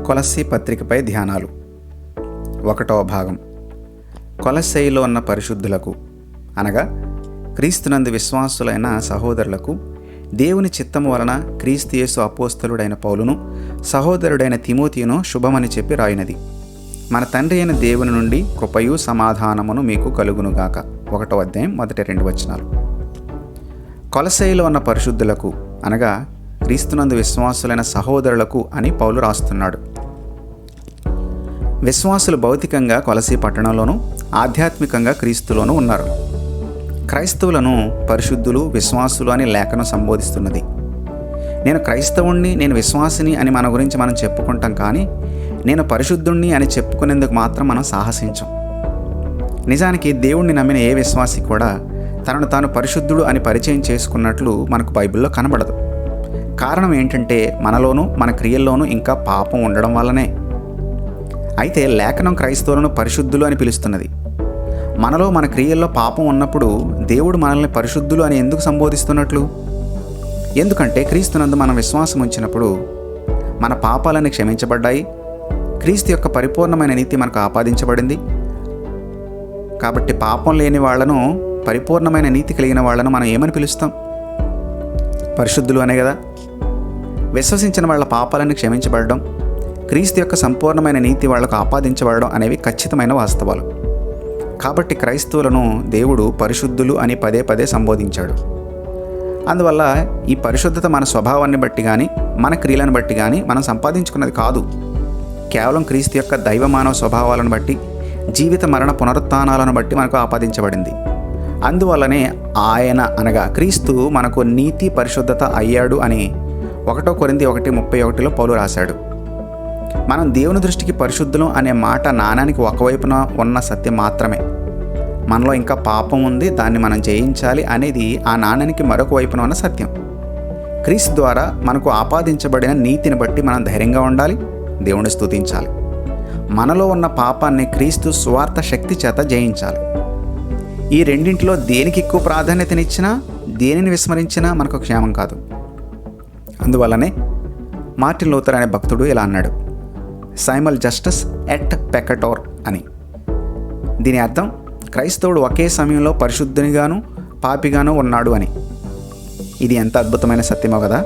కొలస్సీ పత్రికపై ధ్యానాలు. ఒకటవ భాగం. కొలస్సైలో ఉన్న పరిశుద్ధులకు అనగా క్రీస్తునందు విశ్వాసులైన సహోదరులకు దేవుని చిత్తము వలన క్రీస్తుయేసు అపోస్తలుడైన పౌలును సహోదరుడైన తిమోతియును శుభమని చెప్పి రాయినది. మన తండ్రి అయిన దేవుని నుండి కృపయు సమాధానమును మీకు కలుగునుగాక. ఒకటో అధ్యాయం మొదటి రెండు వచనాలు. కొలసైలో ఉన్న పరిశుద్ధులకు అనగా క్రీస్తునందు విశ్వాసులైన సహోదరులకు అని పౌలు రాస్తున్నాడు. విశ్వాసులు భౌతికంగా కొలసి పట్టణంలోనూ ఆధ్యాత్మికంగా క్రీస్తులోనూ ఉన్నారు. క్రైస్తవులను పరిశుద్ధులు విశ్వాసులు అని లేఖను సంబోధిస్తున్నది. నేను క్రైస్తవుణ్ణి నేను విశ్వాసిని అని మన గురించి మనం చెప్పుకుంటాం కానీ నేను పరిశుద్ధుణ్ణి అని చెప్పుకునేందుకు మాత్రం మనం సాహసించం. నిజానికి దేవుణ్ణి నమ్మిన ఏ విశ్వాసి కూడా తనను తాను పరిశుద్ధుడు అని పరిచయం చేసుకున్నట్లు మనకు బైబిల్లో కనబడదు. కారణం ఏంటంటే మనలోనూ మన క్రియల్లోనూ ఇంకా పాపం ఉండడం వల్లనే. అయితే లేఖనం క్రైస్తవులను పరిశుద్ధులు అని పిలుస్తున్నది. మనలో మన క్రియల్లో పాపం ఉన్నప్పుడు దేవుడు మనల్ని పరిశుద్ధులు అని ఎందుకు సంబోధిస్తున్నట్లు? ఎందుకంటే క్రీస్తునందు మనం విశ్వాసం ఉంచినప్పుడు మన పాపాలని క్షమించబడ్డాయి. క్రీస్తు యొక్క పరిపూర్ణమైన నీతి మనకు ఆపాదించబడింది. కాబట్టి పాపం లేని వాళ్ళను పరిపూర్ణమైన నీతి కలిగిన వాళ్ళను మనం ఏమని పిలుస్తాం? పరిశుద్ధులు అనే కదా. విశ్వసించిన వాళ్ళ పాపాలను క్షమించబడడం క్రీస్తు యొక్క సంపూర్ణమైన నీతి వాళ్ళకు ఆపాదించబడడం అనేవి ఖచ్చితమైన వాస్తవాలు. కాబట్టి క్రైస్తవులను దేవుడు పరిశుద్ధులు అని పదే పదే సంబోధించాడు. అందువల్ల ఈ పరిశుద్ధత మన స్వభావాన్ని బట్టి కానీ మన క్రియలను బట్టి కానీ మనం సంపాదించుకున్నది కాదు. కేవలం క్రీస్తు యొక్క దైవమానవ స్వభావాలను బట్టి జీవిత మరణ పునరుత్నాలను బట్టి మనకు ఆపాదించబడింది. అందువల్లనే ఆయన అనగా క్రీస్తు మనకు నీతి పరిశుద్ధత అయ్యాడు అని ఒకటో కొరింది ఒకటి ముప్పై ఒకటిలో పౌలు రాశాడు. మనం దేవుని దృష్టికి పరిశుద్ధులం అనే మాట నాణానికి ఒకవైపున ఉన్న సత్యం మాత్రమే. మనలో ఇంకా పాపం ఉంది దాన్ని మనం జయించాలి అనేది ఆ నాణానికి మరొక వైపున ఉన్న సత్యం. క్రీస్తు ద్వారా మనకు ఆపాదించబడిన నీతిని బట్టి మనం ధైర్యంగా ఉండాలి దేవుని స్తుతించాలి. మనలో ఉన్న పాపాన్ని క్రీస్తు స్వార్థ శక్తి చేత జయించాలి. ఈ రెండింటిలో దేనికి ఎక్కువ ప్రాధాన్యతనిచ్చినా దేనిని విస్మరించినా మనకు క్షేమం కాదు. అందువల్లనే మార్టిన్ లూథర్ అనే భక్తుడు ఇలా అన్నాడు సైమల్ జస్టిస్ ఎట్ పెకటోర్ అని. దీని అర్థం క్రైస్తవుడు ఒకే సమయంలో పరిశుద్ధునిగాను పాపిగాను ఉన్నాడు అని. ఇది ఎంత అద్భుతమైన సత్యమో కదా!